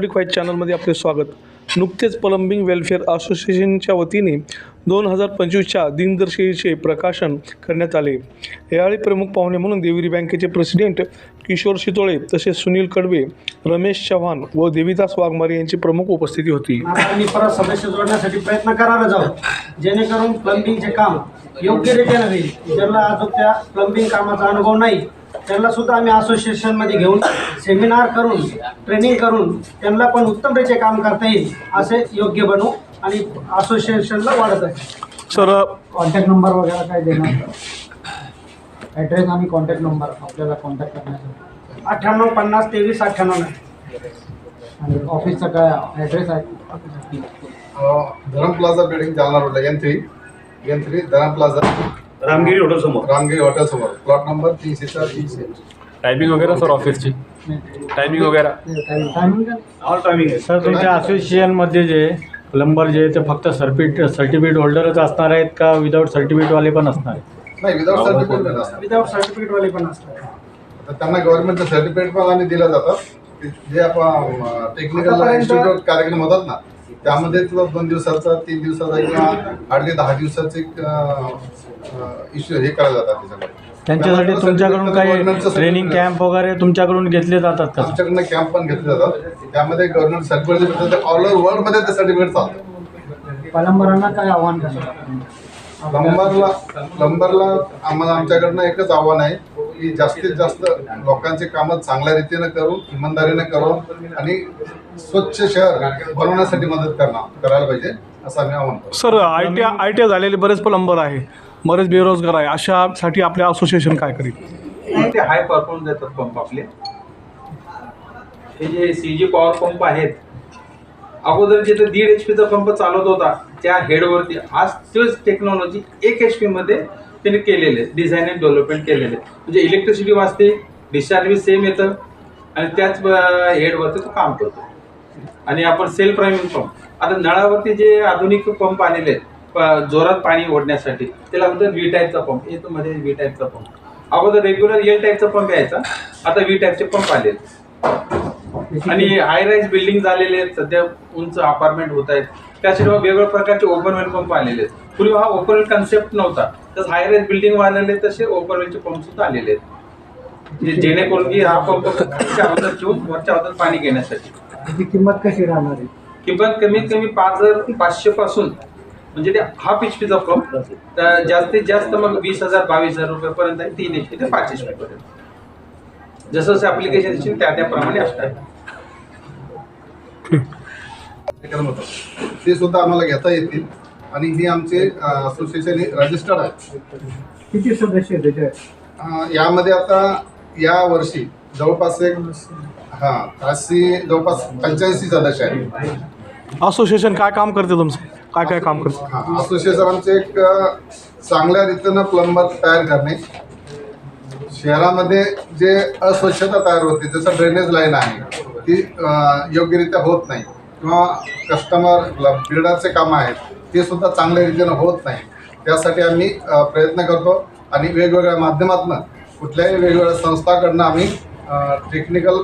Public white चॅनलमध्ये आपले स्वागत. नुकतेच प्लंबिंग वेलफेअर असोसिएशनच्या वतीने दोन हजार पंचवीसच्या दिनदर्शिकेचे प्रकाशन करण्यात आले. यावेळी प्रमुख पाहुणे म्हणून देवरी बँकेचे प्रेसिडेंट किशोर शितोळे तसेच सुनील कडवे रमेश चव्हाण व देविदास वाघमारे यांची प्रमुख उपस्थिती होती. आणि परत सदस्य जोडण्यासाठी प्रयत्न करायला जाऊ जेणेकरून प्लंबिंगचे काम योग्यरित्याने होईल. ज्यांना अजून त्या प्लंबिंग कामाचा अनुभव नाही. त्यांना सुद्धा आम्ही असोसिएशनमध्ये घेऊन सेमिनार करून ट्रेनिंग करून त्यांना पण उत्तमरित्या काम करता येईल असे योग्य बनवू आणि असोसिएशनला वाढत आहे सर कॉन्टॅक्ट नंबर वगैरे काय देणार? ॲड्रेस आणि कॉन्टॅक्ट नंबर आपल्याला कॉन्टॅक्ट करण्यासाठी. अठ्ठ्याण्णव पन्नास तेवीस अठ्ठ्याण्णव नाही आणि ऑफिसचा काय ॲड्रेस आहे? धरम प्लाझा बिल्डिंग जालना रोडला N three N three Dharam plaza Ramgiri hotel समोर रामगिरी हॉटेल समोर प्लॉट नंबर तीनशे चार तीनशे टायमिंग वगैरे सर ऑफिसची टायमिंग वगैरे. ऑल टायमिंग आहे. सर तुमच्या असोसिएशनमध्ये जे प्लंबर जे ते फक्त सर्टिफिकेट सर्टिफिकेट होल्डरच असणार आहेत का विदाऊट सर्टिफिकेटवाले पण असणार आहेत? नाही विदाउट सर्टिफिकेट असतात विदाऊट सर्टिफिकेटवाले पण असतात तर त्यांना गव्हर्नमेंटचं सर्टिफिकेट पण आणि दिलं जातं. जे आपण टेक्निकल आतापर्यंत- इन्स्टिट्यूट कार्यक्रम होतात ना त्यामध्ये तुला दोन दिवसाचा तीन दिवसाचा किंवा आठ ते दहा दिवसाचे इश्यू हे करायला जातात त्याच्याकडे त्यांच्यासाठी तुमच्याकडून काही ट्रेनिंग कॅम्प वगैरे तुमच्याकडून घेतले जातात का? आमच्याकडनं कॅम्प पण घेतले जातात. त्यामध्ये गव्हर्नमेंट सर्टिफिकेट ऑल ओव्हर वर्ल्डमध्ये ते सर्टिफिकेट चालतं. प्लंबरांना काय आव्हान प्लंबरला प्लंबरला आम्हाला आमच्याकडनं एकच आव्हान आहे की जास्तीत जास्त लोकांचे कामं चांगल्या रीतीनं करून इमानदारीनं करून आणि स्वच्छ शहर बनवण्यासाठी मदत करणं करायला पाहिजे असं आम्ही आव्हान करतो. Sir I T I T झालेले बरेच प्लंबर आहे बरेच बेरोजगार आहे. अशासाठी आपल्या असोसिएशन काय करेल? ते हाय परफॉर्मन्स देतात पंप आपले. हे जे सी जी पॉवर पंप आहेत अगोदर जिथे दीड एच पीचा पंप चालत होता त्या हेडवरती आज तोच टेक्नॉलॉजी एक एच पीमध्ये त्यांनी केलेले डिझाईन अँड डेव्हलपमेंट केलेले. म्हणजे इलेक्ट्रिसिटी वाचते डिस्चार्ज बी सेम येतं आणि त्याच हेडवरती तो काम करतो. आणि आपण सेल्फ प्रायमिंग पंप आता नळावरती जे आधुनिक पंप आलेले आहेत जोरात पाणी ओढण्यासाठी त्याला म्हणतात व्ही टाईपचा पंप येतो मध्ये व्ही टाईपचा पंप अगोदर रेग्युलर एल टाईपचा पंप यायचा आता व्ही टाईपचे पंप आले आणि हाय राईज बिल्डिंग झालेले आहेत सध्या उंच अपार्टमेंट होत आहेत. त्यासाठी वेगवेगळ्या प्रकारचे ओपन वेल पंप आलेले आहेत. पूर्वी हा ओपन वेल कन्सेप्ट नव्हता. तसं हाय राईज बिल्डिंग वाढलेले तसे ओपन वेलचे पंप सुद्धा आलेले आहेत. जे- जेणेकरून की हा पंप खालच्या अगोदर ठेवून वरच्या अगोदर पाणी घेण्यासाठी. त्याची किंमत कशी राहणार आहे? किंमत कमीत कमी पाच हजार पाचशे पासून म्हणजे ते हाफ एच पीचा पंप तर जास्तीत जास्त मग वीस हजार बावीस हजार रुपयापर्यंत आहे तीन एच पी ते पाच एच पी पर्यंत. जसं जसं ऍप्लिकेशन येतील त्या त्याप्रमाणे असतात. ते सुद्धा आम्हाला घेता येतील. आणि ही आमचे असोसिएशन रजिस्टर्ड आहे किती सदस्य आहेत त्याच्यात? यामध्ये आता या वर्षी जवळपास एक हां अशी जवळपास पंच्याऐंशी सदस्य आहेत. असोसिएशन काय काम करते तुमचं? काय काय काम करते? हां असोसिएशन आमचे एक चांगल्या रीतीनं प्लंबर तयार करणे. शहरामध्ये जे अस्वच्छता तयार होते जसं ड्रेनेज लाईन आहे ती योग्यरित्या होत नाही. किंवा कस्टमर बिल्डरचे कामं आहेत ते सुद्धा चांगल्या रीतीनं होत नाही. त्यासाठी आम्ही प्रयत्न करतो आणि वेगवेगळ्या माध्यमातून कुठल्याही वेगवेगळ्या संस्थाकडनं आम्ही टेक्निकल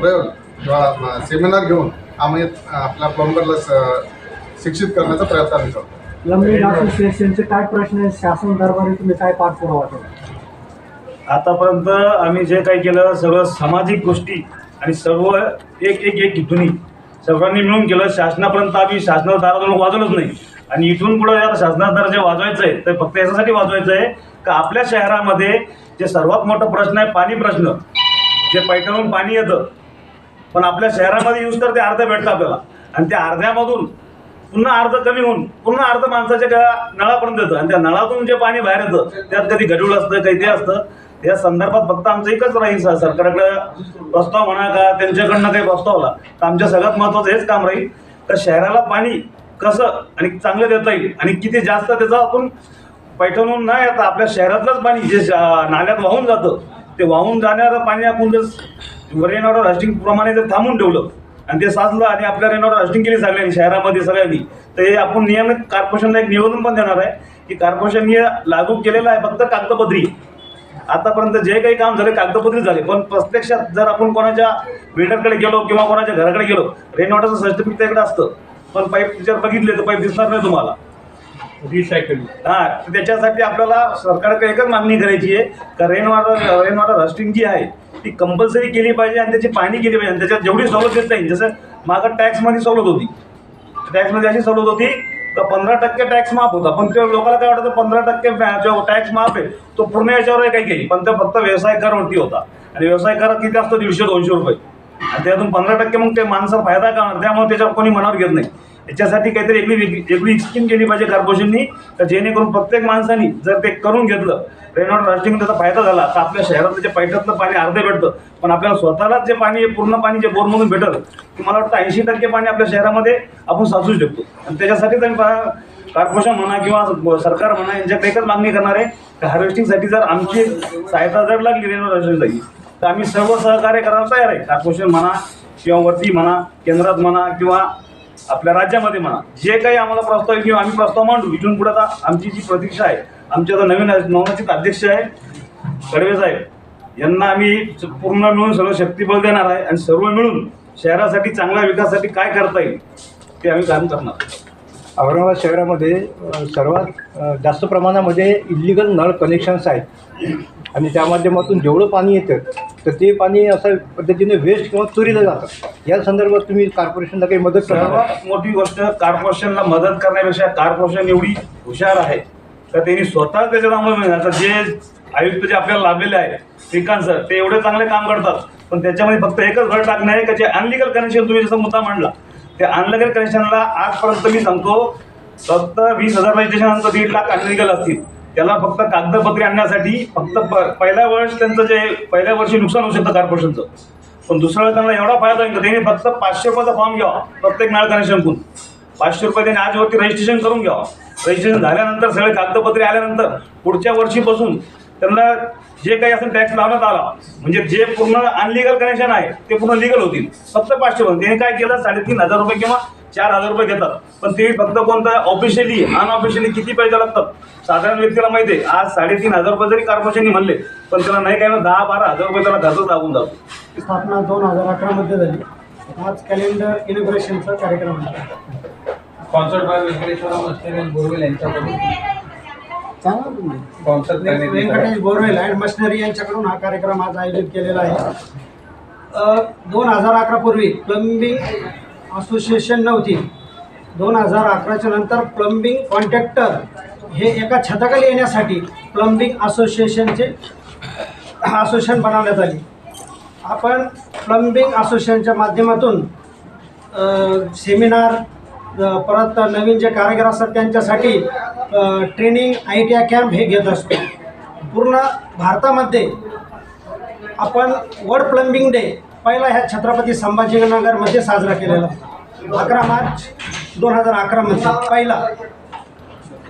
प्रयोग किंवा सेमिनार घेऊन आम्ही आपल्या प्लंबरला स- शिक्षित करण्याचा प्रयत्न आम्ही करतो. प्लंबिंग असोसिएशनचे काय प्रश्न आहेत? शासन दरबारी तुम्ही काय पाठपुरावा केला? आतापर्यंत आम्ही जे काही केलं सगळं सामाजिक गोष्टी आणि सर्व एक एक एक इथूनही सर्वांनी मिळून केलं. शासनापर्यंत आम्ही शासनाच्या दारातून वाजवलंच नाही. आणि इथून पुढे आता शासनाच्या जे वाजवायचं आहे ते फक्त याच्यासाठी वाजवायचं आहे का आपल्या शहरामध्ये जे सर्वात मोठा प्रश्न आहे पाणी प्रश्न जे पैठणहून पाणी येतं पण आपल्या शहरामध्ये यूज तर ते अर्ध भेटतं आपल्याला. आणि त्या अर्ध्यामधून पुन्हा अर्ध कमी होऊन पुन्हा अर्ध माणसाच्या नळापर्यंत येतं. आणि त्या नळातून जे पाणी बाहेर येतं त्यात कधी गडूळ असतं काही ते असतं. या संदर्भात फक्त आमचं एकच राहील सर सरकारकडे प्रस्ताव म्हणा का त्यांच्याकडनं काही प्रस्ताव आला. तर आमच्या सगळ्यात महत्त्वाचं हेच काम राहील. तर शहराला पाणी कसं? आणि चांगलं देता येईल. आणि किती जास्त त्याचा आपण पैठणून नाही आता आपल्या शहरातलंच पाणी जे नाल्यात वाहून जातं ते वाहून जाणारं पाणी आपण जर रेनवॉटर हार्वेस्टिंग प्रमाणे जर थांबून ठेवलं आणि ते साचलं आणि आपल्या रेनवॉटर हस्टिंग केली सगळ्यांनी शहरामध्ये सगळ्यांनी तर हे आपण नियमित कॉर्पोरेशनला एक निवेदन पण देणार आहे की कॉर्पोरेशन हे लागू केलेलं आहे फक्त कागदपत्री. आतापर्यंत जे काही काम झाले कागदपत्री झाले पण प्रत्यक्षात जर आपण कोणाच्या बिल्डरकडे गेलो किंवा कोणाच्या घराकडे गेलो रेन वॉटरचं सर्टिफिकेट त्याकडे असतं. पण पाईप जर बघितले तर पाईप दिसणार नाही तुम्हाला. रिसायकल हा तर त्याच्यासाठी आपल्याला सरकारकडे एकच मागणी करायची आहे का rain water rain water harvesting जी आहे ती कंपल्सरी केली पाहिजे आणि त्याची पाणी केली पाहिजे. आणि त्याच्यात जेवढी सवलत देत नाही जसं मागं टॅक्समध्ये सवलत होती. टॅक्समध्ये अशी सवलत होती तर पंधरा टक्के टॅक्स माफ होता. पण ते लोकांना काय वाटतं पंधरा टक्के जो टॅक्स माफ आहे तो पूर्ण याच्यावर काही केली. पण ते फक्त व्यवसाय करवरती होता. आणि व्यवसाय कर किती असतो? दीडशे दोनशे रुपये. आणि त्यातून पंधरा टक्के मग ते माणसं फायदा करणार त्यामुळे त्याच्यावर कोणी मनावर घेत नाही. याच्यासाठी काहीतरी एकवी वेगळी स्कीम केली पाहिजे कॉर्पोरेशननी तर जेणेकरून प्रत्येक माणसानी जर ते करून घेतलं रेनॉट रास्टिंग त्याचा फायदा झाला तर आपल्या शहरातलं जे पैठ्यातलं पाणी अर्धे भेटतं. पण आपल्याला स्वतःलाच जे पाणी पूर्ण पाणी जे बोरमधून भेटल ते मला वाटतं ऐंशी टक्के पाणी आपल्या शहरामध्ये आपण साचू शकतो. आणि त्याच्यासाठीच आम्ही पा- कॉर्पोरेशन म्हणा किंवा सरकार म्हणा यांच्या एकच मागणी करणार आहे की हार्वेस्टिंगसाठी जर आमची सहायता जर लागली रेनॉट रास्टिंगसाठी तर आम्ही सर्व सहकार्य करायला तयार आहे. कार्पोरेशन म्हणा किंवा वरती म्हणा केंद्रात म्हणा किंवा आपल्या राज्यामध्ये म्हणा. जे काही आम्हाला प्रस्ताव येईल किंवा आम्ही प्रस्ताव मांडू इथून पुढे आता आमची जी प्रतीक्षा आहे आमची आता नवीन नवनिर्वाचित अध्यक्ष आहे कडवे साहेब. यांना आम्ही स- पूर्ण मिळून सर्व शक्तीबळ देणार आहे आणि सर्व मिळून शहरासाठी चांगल्या विकासासाठी काय करता येईल ते आम्ही काम करणार औरंगाबाद शहरामध्ये सर्वात जास्त प्रमाणामध्ये इल्लिगल नळ कनेक्शन्स आहेत. आणि त्या माध्यमातून जेवढं पाणी येतं तर ते पाणी अशा पद्धतीने वेस्ट किंवा चोरीला जातं. या संदर्भात तुम्ही कॉर्पोरेशनला काही मदत करा सर्वात मोठी गोष्ट कॉर्पोरेशनला मदत करण्यापेक्षा कॉर्पोरेशन एवढी हुशार आहे. तर त्यांनी स्वतः त्याच्यात अंमलबजावणी जे आयुक्त जे आपल्याला लाभलेले आहे श्रीकांत सर ते एवढे चांगले काम करतात. पण त्याच्यामध्ये फक्त एकच भर टाकणं आहे का? जे अनलिगल कनेक्शन तुम्ही जसा मुद्दा मांडला ते अनलिगल कनेक्शनला आजपर्यंत मी सांगतो फक्त वीस हजार रजिस्ट्रेशननंतर दीड लाख अनलिगल असतील. त्याला फक्त कागदपत्रे आणण्यासाठी फक्त प पहिल्या वर्ष त्यांचं जे पहिल्या वर्षी नुकसान होऊ शकतं कॉर्पोरेशनचं पण दुसऱ्या वेळेस त्यांना एवढा फायदा होईल का? त्यांनी फक्त पाचशे रुपयाचा फॉर्म घ्यावा प्रत्येक नळ कनेक्शनकडून पाचशे रुपये त्यांनी आजवरती रजिस्ट्रेशन करून घ्यावा. रजिस्ट्रेशन झाल्यानंतर सगळे कागदपत्रे आल्यानंतर पुढच्या वर्षीपासून त्यांना जे काही असेल टॅक्स लावण्यात आला. म्हणजे जे पूर्ण अनलिगल कनेक्शन आहे ते पूर्ण लिगल होतील. फक्त पाचशे रुपये त्यांनी काय केलं? साडेतीन हजार रुपये किंवा चार हजार रुपये घेतात पण ते फक्त कोणतं? ऑफिशियली अनऑफिशियली किती पैसे लागतात? साधारण व्यक्तीला माहिती आहे. आज साडेतीन हजार रुपये जरी कॉर्पोरेशनने म्हणले पण त्याला नाही काय ना दहा बारा हजार रुपये त्याला खर्च लागून जातो. स्थापना दोन हजार अकरामध्ये झाली. आज कॅलेंडर इनॉग्रेशनचा कार्यक्रम आहे. स्पॉन्सर्ड बाय व्यंकटेश्वरा बोरवेल यांच्याकडून चांगला तुम्ही स्पॉन्सर करण्यात येत आहे. व्यंकटेश बोरवेल अँड मशिनरी यांच्याकडून हा कार्यक्रम आज आयोजित केलेला आहे. दोन हजार अकरापूर्वी प्लंबिंग असोसिएशन नव्हती. दोन हजार अकराच्या नंतर प्लंबिंग कॉन्ट्रॅक्टर हे एका छताखाली येण्यासाठी प्लंबिंग असोसिएशनचे असोसिएशन बनवण्यात आली. आपण प्लंबिंग असोसिएशनच्या माध्यमातून सेमिनार परत नवीन जे कारागीर असतात त्यांच्यासाठी training I T I camp हे घेत असतो. पूर्ण भारतामध्ये आपण वर्ल्ड प्लंबिंग डे पहिला ह्या छत्रपती संभाजीनगरमध्ये साजरा केलेला अकरा मार्च दोन हजार अकरामध्ये पहिला.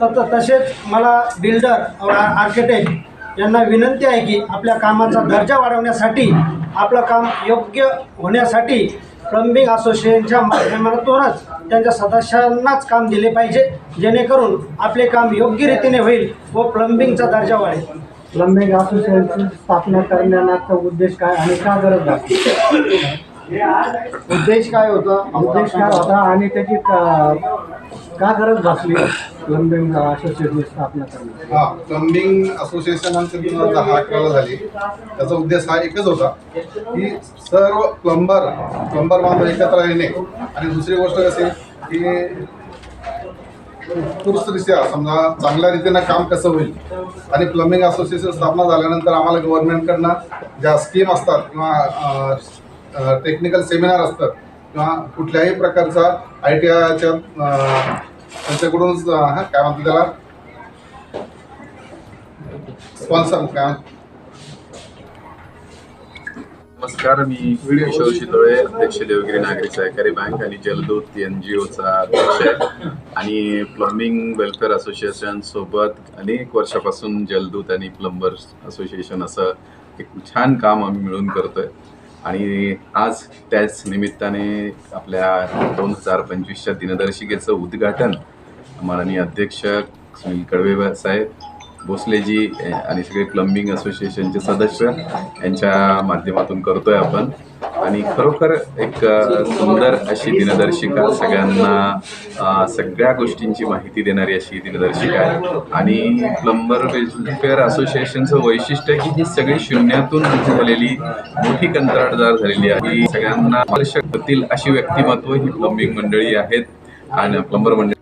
तर तसेच मला बिल्डर आर्किटेक्ट यांना विनंती आहे की आपल्या कामाचा दर्जा वाढवण्यासाठी आपलं काम योग्य होण्यासाठी प्लंबिंग असोसिएशनच्या माध्यमातूनच त्यांच्या सदस्यांनाच काम दिले पाहिजे जेणेकरून आपले काम योग्य रीतीने होईल व प्लंबिंगचा दर्जा वाढेल. प्लंबिंग असोसिएशनची स्थापना करण्याचा उद्देश काय आणि का गरज लागते उद्देश काय होता? उद्देश काय होता आणि त्याची का गरज भासली प्लंबिंग असोसिएशनची स्थापना करण्याची? हा प्लंबिंग असोसिएशन आमची दोन हजार दहा अकराला झाली. त्याचा उद्देश हा एकच होता की सर्व प्लंबर प्लंबर बांधव एकत्र येणे. आणि दुसरी गोष्ट कशी की उत्कृष्टरित्या समजा चांगल्या रीतीनं काम कसं होईल? आणि प्लंबिंग असोसिएशन स्थापना झाल्यानंतर आम्हाला गव्हर्नमेंटकडनं ज्या स्कीम असतात किंवा टेक्निकल सेमिनार असतात. किंवा कुठल्याही प्रकारचा आय टी आयच्या त्यांच्याकडून हा, काय म्हणतात त्याला? स्पॉन्सर काय नमस्कार मी किशोर शितोळे अध्यक्ष देवगिरी नागरी सहकारी बँक आणि जलदूत एन जी ओचा अध्यक्ष आहे. आणि प्लंबिंग वेलफेअर असोसिएशन सोबत अनेक वर्षापासून जलदूत आणि प्लंबर्स असोसिएशन असं एक छान काम आम्ही मिळून करतोय. आणि आज त्याच निमित्ताने आपल्या दोन हजार पंचवीसच्या दिनदर्शिकेचं उद्घाटन माननीय अध्यक्ष सुनील कडवे साहेब भोसलेजी आणि सगळे प्लंबिंग असोसिएशनचे सदस्य यांच्या माध्यमातून करतोय आपण. आणि खरोखर एक सुंदर अशी दिनदर्शिका सगळ्यांना सगळ्या गोष्टींची माहिती देणारी अशी दिनदर्शिका आहे. आणि प्लंबर वेलफेअर असोसिएशनचं वैशिष्ट्य की ही सगळी शून्यातून झालेली मोठी कंत्राटदार झालेली आहे. सगळ्यांना आकर्षक होतील अशी व्यक्तिमत्व ही प्लंबिंग मंडळी आहेत. आणि प्लंबर मंडळी